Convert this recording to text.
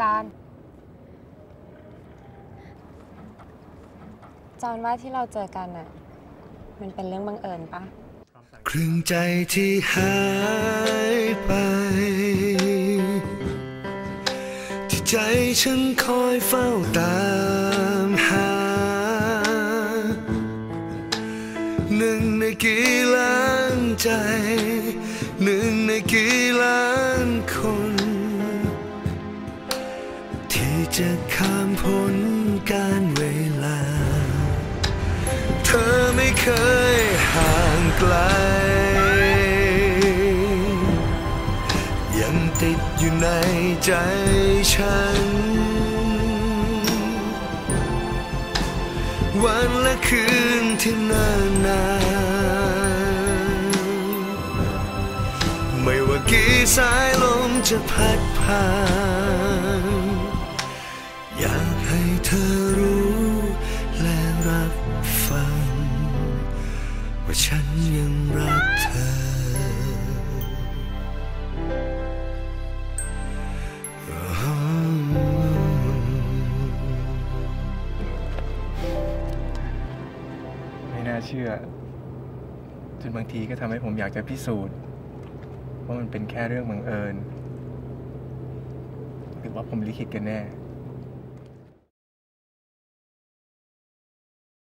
จาน จอนว่าที่เราเจอกันน่ะมันเป็นเรื่องบังเอิญปะครึ่งใจที่หายไป ที่ใจฉันคอยเฝ้าตามหา หนึ่งในกี่ล้านใจ หนึ่งในกี่ล้านคน จะข้ามพ้นการเวลา เธอไม่เคยห่างไกล ยังติดอยู่ในใจฉัน วันและคืนที่นานนานไม่ว่ากี่สายลมจะพัดผ่าน ธอรู้และรับฟัง ว่าฉันยังรักเธอ ไม่น่าเชื่อ จนบางทีก็ทำให้ผมอยากจะพิสูจน์ ว่ามันเป็นแค่เรื่องบังเอิญ หรือว่าผมลิขิตกันแน่